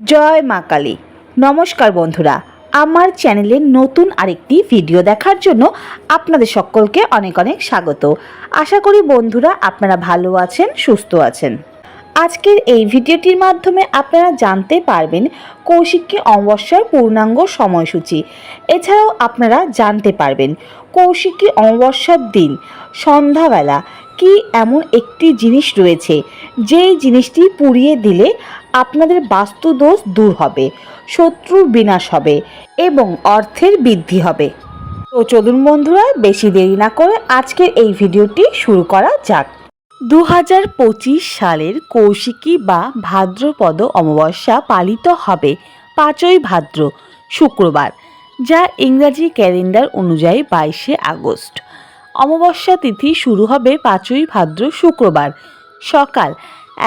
জয় মা কালী। নমস্কার বন্ধুরা, আমার চ্যানেলের নতুন আরেকটি ভিডিও দেখার জন্য আপনাদের সকলকে অনেক অনেক স্বাগত। আশা করি বন্ধুরা আপনারা ভালো আছেন, সুস্থ আছেন। আজকের এই ভিডিওটির মাধ্যমে আপনারা জানতে পারবেন কৌশিকী অমাবস্যার পূর্ণাঙ্গ সময়সূচি। এছাড়াও আপনারা জানতে পারবেন কৌশিকী অমাবস্যার দিন সন্ধ্যাবেলা কি এমন একটি জিনিস রয়েছে? যেই জিনিসটি পুড়িয়ে দিলে আপনাদের বাস্তুদোষ দূর হবে, শত্রুর বিনাশ হবে এবং অর্থের বৃদ্ধি হবে। তো চলুন বন্ধুরা, বেশি দেরি না করে আজকের এই ভিডিওটি শুরু করা যাক। দু হাজার পঁচিশ সালের কৌশিকী বা ভাদ্রপদ অমাবস্যা পালিত হবে পাঁচই ভাদ্র, শুক্রবার, যা ইংরাজি ক্যালেন্ডার অনুযায়ী বাইশে আগস্ট। অমাবস্যা তিথি শুরু হবে পাঁচই ভাদ্র শুক্রবার, সকাল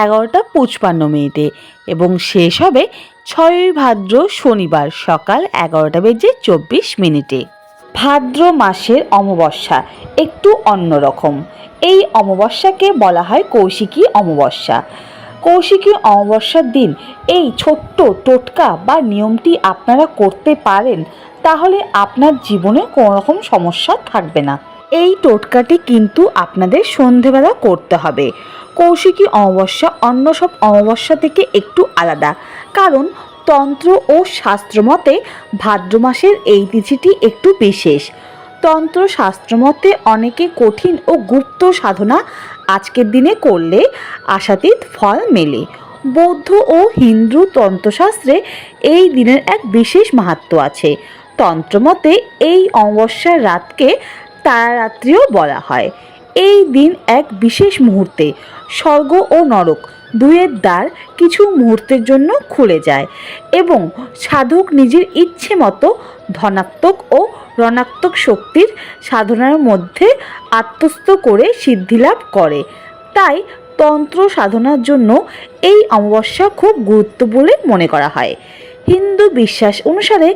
এগারোটা পঁচপান্ন মিনিটে এবং শেষ হবে ছয়ই ভাদ্র শনিবার, সকাল এগারোটা বেজে চব্বিশ মিনিটে। ভাদ্র মাসের অমাবস্যা একটু অন্যরকম এই অমাবস্যাকে বলা হয় কৌশিকী অমাবস্যা। কৌশিকী অমাবস্যার দিন এই ছোট্ট টোটকা বা নিয়মটি আপনারা করতে পারেন, তাহলে আপনার জীবনে কোনো রকম সমস্যা থাকবে না। এই টোটকাটি কিন্তু আপনাদের সন্ধেবেলা করতে হবে। কৌশিকী অমাবস্যা অন্য সব অমাবস্যা থেকে একটু আলাদা। কারণ তন্ত্র ও শাস্ত্রমতে ভাদ্র মাসের এই তিথিটি একটু বিশেষ। তন্ত্র শাস্ত্রমতে অনেকে কঠিন ও গুপ্ত সাধনা আজকের দিনে করলে আশাতীত ফল মেলে। বৌদ্ধ ও হিন্দু তন্ত্রশাস্ত্রে এই দিনের এক বিশেষ মাহাত্ম্য আছে। তন্ত্রমতে এই অমাবস্যার রাতকে তারারাত্রিও বলা হয়। এই দিন এক বিশেষ মুহূর্তে স্বর্গ ও নরক দুয়ের দ্বার কিছু মুহূর্তের জন্য খুলে যায় এবং সাধক নিজের ইচ্ছে মতো ধনাত্মক ও রণাত্মক শক্তির সাধনার মধ্যে আত্মস্থ করে সিদ্ধিলাভ করে। তাই তন্ত্র সাধনার জন্য এই অমাবস্যা খুব গুরুত্ব বলে মনে করা হয়। হিন্দু বিশ্বাস অনুসারে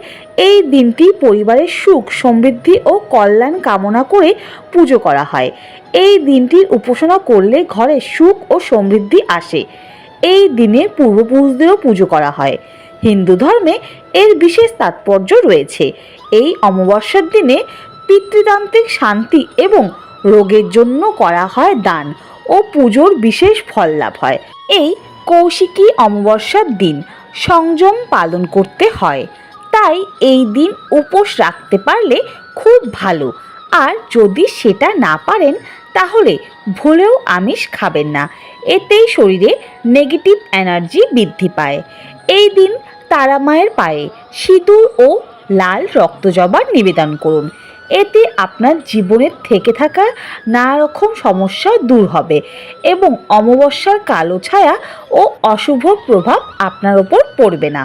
এই দিনটি পরিবারের সুখ, সমৃদ্ধি ও কল্যাণ কামনা করে পুজো করা হয়। এই দিনটির উপাসনা করলে ঘরে সুখ ও সমৃদ্ধি আসে। এই দিনে পূর্বপুরুষদেরও পুজো করা হয়। হিন্দু ধর্মে এর বিশেষ তাৎপর্য রয়েছে। এই অমাবস্যার দিনে পিতৃতান্ত্রিক শান্তি এবং রোগের জন্য করা হয় দান ও পুজোর বিশেষ ফল লাভ হয়। এই কৌশিকী অমাবস্যার দিন সংযম পালন করতে হয়। তাই এই দিন উপোস রাখতে পারলে খুব ভালো। আর যদি সেটা না পারেন, তাহলে ভুলেও আমিষ খাবেন না। এতেই শরীরে নেগেটিভ এনার্জি বৃদ্ধি পায়। এই দিন তারা মায়ের পায়ে সিঁদুর ও লাল রক্তজবা নিবেদন করুন। এতে আপনার জীবনের থেকে থাকা নানা রকম সমস্যা দূর হবে এবং অমাবস্যার কালো ছায়া ও অশুভ প্রভাব আপনার ওপর পড়বে না।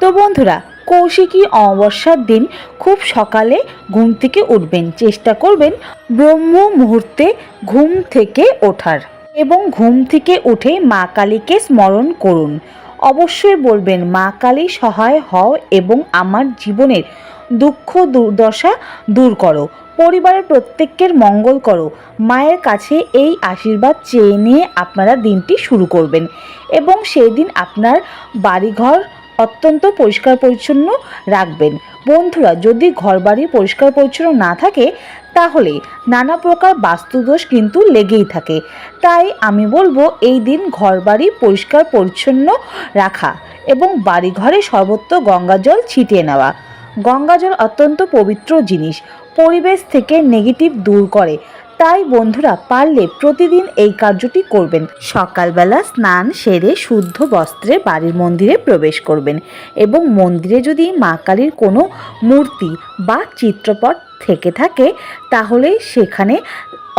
তো বন্ধুরা, কৌশিকী অমাবস্যার দিন খুব সকালে ঘুম থেকে উঠবেন। চেষ্টা করবেন ব্রহ্ম মুহূর্তে ঘুম থেকে ওঠার এবং ঘুম থেকে উঠে মা কালীকে স্মরণ করুন। অবশ্যই বলবেন, মা কালী সহায় হও এবং আমার জীবনের দুঃখ দুর্দশা দূর করো। পরিবারের প্রত্যেকের মঙ্গল করো। মায়ের কাছে এই আশীর্বাদ চেয়ে নিয়ে আপনারা দিনটি শুরু করবেন এবং সেই দিন আপনার বাড়িঘর অত্যন্ত পরিষ্কার পরিচ্ছন্ন রাখবেন। বন্ধুরা, যদি ঘরবাড়ি পরিষ্কার পরিচ্ছন্ন না থাকে, তাহলে নানা প্রকার বাস্তুদোষ কিন্তু লেগেই থাকে। তাই আমি বলব, এই দিন ঘরবাড়ি পরিষ্কার পরিচ্ছন্ন রাখা এবং বাড়িঘরে সর্বত্র গঙ্গাজল ছিটিয়ে নেওয়া। গঙ্গাজল অত্যন্ত পবিত্র জিনিস। পরিবেশ থেকে নেগেটিভ দূর করে। তাই বন্ধুরা পারলে প্রতিদিন এই কার্যটি করবেন। সকালবেলা স্নান সেরে শুদ্ধ বস্ত্রে বাড়ির মন্দিরে প্রবেশ করবেন এবং মন্দিরে যদি মা কালীর কোনো মূর্তি বা চিত্রপট থেকে থাকে, তাহলে সেখানে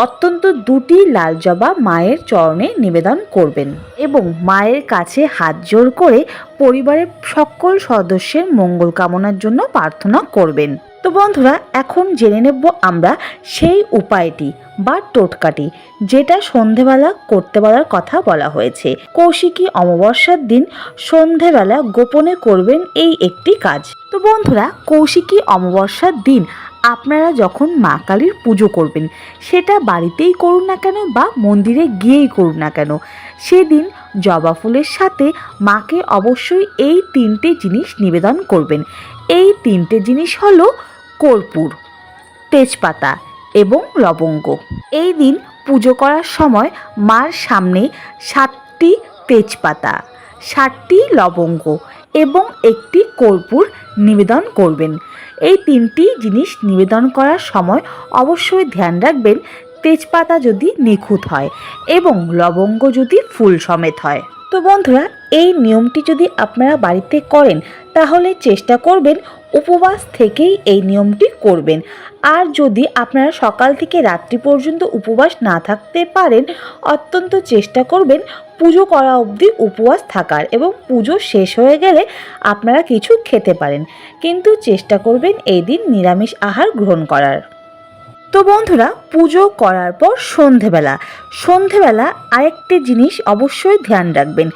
অত্যন্ত দুটি লাল জবা মায়ের চরণে নিবেদন করবেন এবং মায়ের কাছে হাত জোর করে পরিবারের সকল সদস্যের মঙ্গল কামনার জন্য প্রার্থনা করবেন। তো বন্ধুরা, এখন জেনে নেব আমরা সেই উপায়টি বা টোটকাটি যেটা সন্ধেবেলা করতে বলার কথা বলা হয়েছে। কৌশিকী অমাবস্যার দিন সন্ধেবেলা গোপনে করবেন এই একটি কাজ। তো বন্ধুরা, কৌশিকী অমাবস্যার দিন আপনারা যখন মা কালীর পুজো করবেন, সেটা বাড়িতেই করুন না কেন বা মন্দিরে গিয়েই করুন না কেন? সেদিন জবা ফুলের সাথে মাকে অবশ্যই এই তিনটে জিনিস নিবেদন করবেন। এই তিনটে জিনিস হলো কর্পূর, তেজপাতা এবং লবঙ্গ। এই দিন পুজো করার সময় মার সামনে সাতটি তেজপাতা ষাটটি লবঙ্গ এবং একটি কর্পূর নিবেদন করবেন। এই তিনটি জিনিস নিবেদন করার সময় অবশ্যই ধ্যান রাখবেন, তেজপাতা যদি নিখুঁত হয় এবং লবঙ্গ যদি ফুল সমেত হয়। তো বন্ধুরা, এই নিয়মটি যদি আপনারা বাড়িতে করেন, তাহলে চেষ্টা করবেন উপবাস থেকেই এই নিয়মটি করবেন। আর যদি আপনারা সকাল থেকে রাত্রি পর্যন্ত উপবাস না থাকতে পারেন, অত্যন্ত চেষ্টা করবেন পুজো করা অবধি উপবাস থাকার এবং পুজো শেষ হয়ে গেলে আপনারা কিছু খেতে পারেন। কিন্তু চেষ্টা করবেন এই দিন নিরামিষ আহার গ্রহণ করার। তো বন্ধুরা, পুজো করার পর সন্ধেবেলা। সন্ধেবেলা আরেকটি জিনিস অবশ্যই ধ্যান রাখবেন।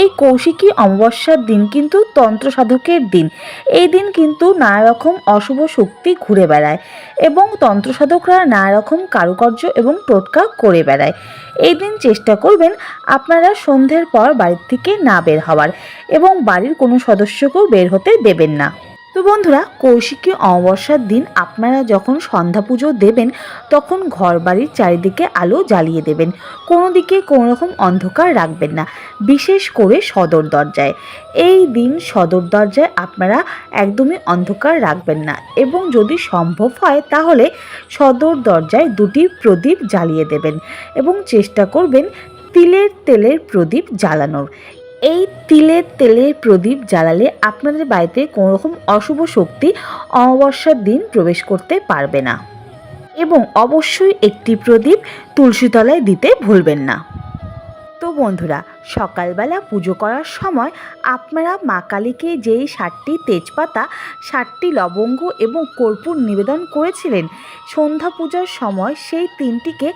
এই কৌশিকী অমাবস্যার দিন কিন্তু তন্ত্র সাধকের দিন। এই দিন কিন্তু নানা রকম অশুভ শক্তি ঘুরে বেড়ায় এবং তন্ত্র সাধকরা নানা রকম কারুকার্য এবং টোটকা করে বেড়ায়। এই দিন চেষ্টা করবেন আপনারা সন্ধ্যের পর বাড়ির থেকে না বের হওয়ার এবং বাড়ির কোনো সদস্যকেও বের হতে দেবেন না। তো বন্ধুরা, কৌশিকী অমাবস্যার দিন আপনারা যখন সন্ধ্যা পুজো দেবেন, তখন ঘর বাড়ির চারিদিকে আলো জ্বালিয়ে দেবেন। কোনো দিকে কোনো রকম অন্ধকার রাখবেন না, বিশেষ করে সদর দরজায়। এই দিন সদর দরজায় আপনারা একদমই অন্ধকার রাখবেন না এবং যদি সম্ভব হয়, তাহলে সদর দরজায় দুটি প্রদীপ জ্বালিয়ে দেবেন এবং চেষ্টা করবেন তিলের তেলের প্রদীপ জ্বালানোর। এই তিলের তেলের প্রদীপ জ্বালালে আপনাদের বাড়িতে কোনো রকম অশুভ শক্তি অমাবস্যার দিন প্রবেশ করতে পারবে না। এবং অবশ্যই একটি প্রদীপ তুলসীতলায় দিতে ভুলবেন না। তো বন্ধুরা সকালবেলা পুজো করার সময় আপনারা মা কালীকে যেই ষাটটি তেজপাতা ষাটটি লবঙ্গ এবং কর্পূর নিবেদন করেছিলেন, সন্ধ্যা পূজার সময় সেই তিনটিকে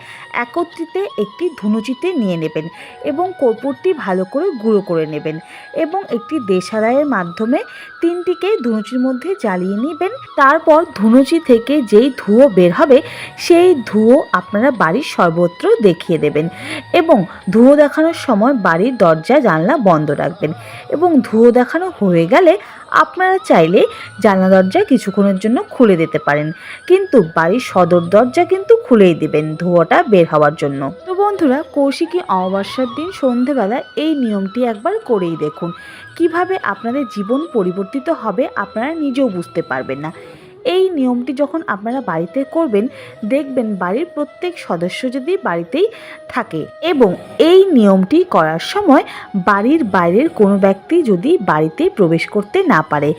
একত্রিতে একটি ধুনুচিতে নিয়ে নেবেন এবং কর্পূরটি ভালো করে গুঁড়ো করে নেবেন এবং একটি দেশারায়ের মাধ্যমে তিনটিকে ধুনুচির মধ্যে জ্বালিয়ে নেবেন। তারপর ধুনুচি থেকে যেই ধুয়ো বের হবে, সেই ধুয়ো আপনারা বাড়ির সর্বত্র দেখিয়ে দেবেন এবং ধুয়ো দেখানোর সময় বাড়ির দরজা, জানলা বন্ধ রাখবেন এবং ধুয়ো দেখানো হয়ে গেলে আপনারা চাইলে জানলা দরজা কিছুক্ষণের জন্য খুলে দিতে পারেন। কিন্তু বাড়ির সদর দরজা কিন্তু খুলেই দিবেন ধোঁয়াটা বের হওয়ার জন্য। তো বন্ধুরা, কৌশিকী অমাবস্যার দিন সন্ধেবেলা এই নিয়মটি একবার করেই দেখুন। কীভাবে আপনাদের জীবন পরিবর্তিত হবে আপনারা নিজেও বুঝতে পারবেন না। এই নিয়মটি যখন আপনারা বাড়িতে করবেন, দেখবেন বাড়ির প্রত্যেক সদস্য যদি বাড়িতেই থাকে এবং এই নিয়মটি করার সময় বাড়ির বাইরের কোনো ব্যক্তি যদি বাড়িতে প্রবেশ করতে না পারে,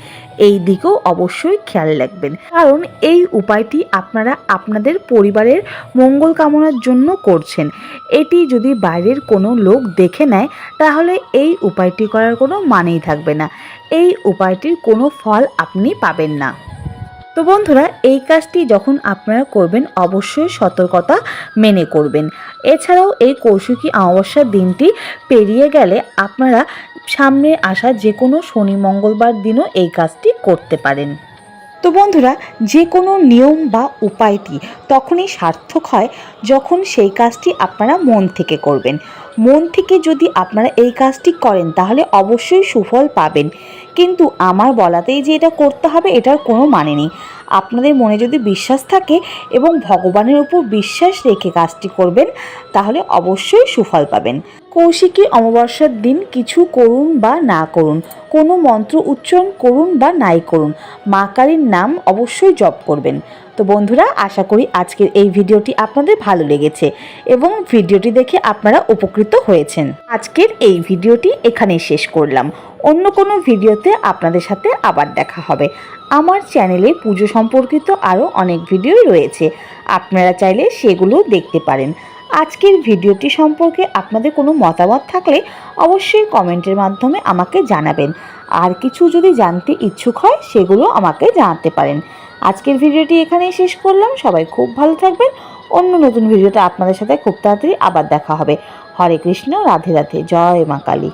এই দিকেও অবশ্যই খেয়াল রাখবেন। কারণ এই উপায়টি আপনারা আপনাদের পরিবারের মঙ্গল কামনার জন্য করছেন। এটি যদি বাইরের কোনো লোক দেখে নেয়, তাহলে এই উপায়টি করার কোনো মানেই থাকবে না। এই উপায়টির কোনো ফল আপনি পাবেন না। তো বন্ধুরা, এই কাজটি যখন আপনারা করবেন, অবশ্যই সতর্কতা মেনে করবেন। এছাড়াও এই কৌশিকী অমাবস্যার দিনটি পেরিয়ে গেলে আপনারা সামনে আসা যে কোনো শনি, মঙ্গলবার দিনও এই কাজটি করতে পারেন। তো বন্ধুরা যে কোনো নিয়ম বা উপায়টি তখনই সার্থক হয় যখন সেই কাজটি আপনারা মন থেকে করবেন। মন থেকে যদি আপনারা এই কাজটি করেন, তাহলে অবশ্যই সুফল পাবেন। কিন্তু আমার বলাতেই যে এটা করতে হবে, এটার কোনো মানে নেই। আপনাদের মনে যদি বিশ্বাস থাকে এবং ভগবানের উপর বিশ্বাস রেখে কাজটি করবেন, তাহলে অবশ্যই সুফল পাবেন। কৌশিকী অমাবস্যার দিন কিছু করুন বা না করুন, কোনো মন্ত্র উচ্চারণ করুন বা নাই করুন, মা কালীর নাম অবশ্যই জপ করবেন। তো বন্ধুরা, আশা করি আজকের এই ভিডিওটি আপনাদের ভালো লেগেছে এবং ভিডিওটি দেখে আপনারা উপকৃত হয়েছেন। আজকের এই ভিডিওটি এখানেই শেষ করলাম। অন্য কোনো ভিডিওতে আপনাদের সাথে আবার দেখা হবে। আমার চ্যানেলে পুজো সম্পর্কিত আরও অনেক ভিডিওই রয়েছে। আপনারা চাইলে সেগুলো দেখতে পারেন। আজকের ভিডিওটি সম্পর্কে আপনাদের কোনো মতামত থাকলে অবশ্যই কমেন্টের মাধ্যমে আমাকে জানাবেন। আর কিছু যদি জানতে ইচ্ছুক হয়, সেগুলো আমাকে জানাতে পারেন। আজকের ভিডিওটি এখানেই শেষ করলাম। সবাই খুব ভালো থাকবেন। অন্য নতুন ভিডিওটা আপনাদের সাথে খুব তাড়াতাড়ি আবার দেখা হবে। হরে কৃষ্ণ, রাধে রাধে, জয় মা কালী।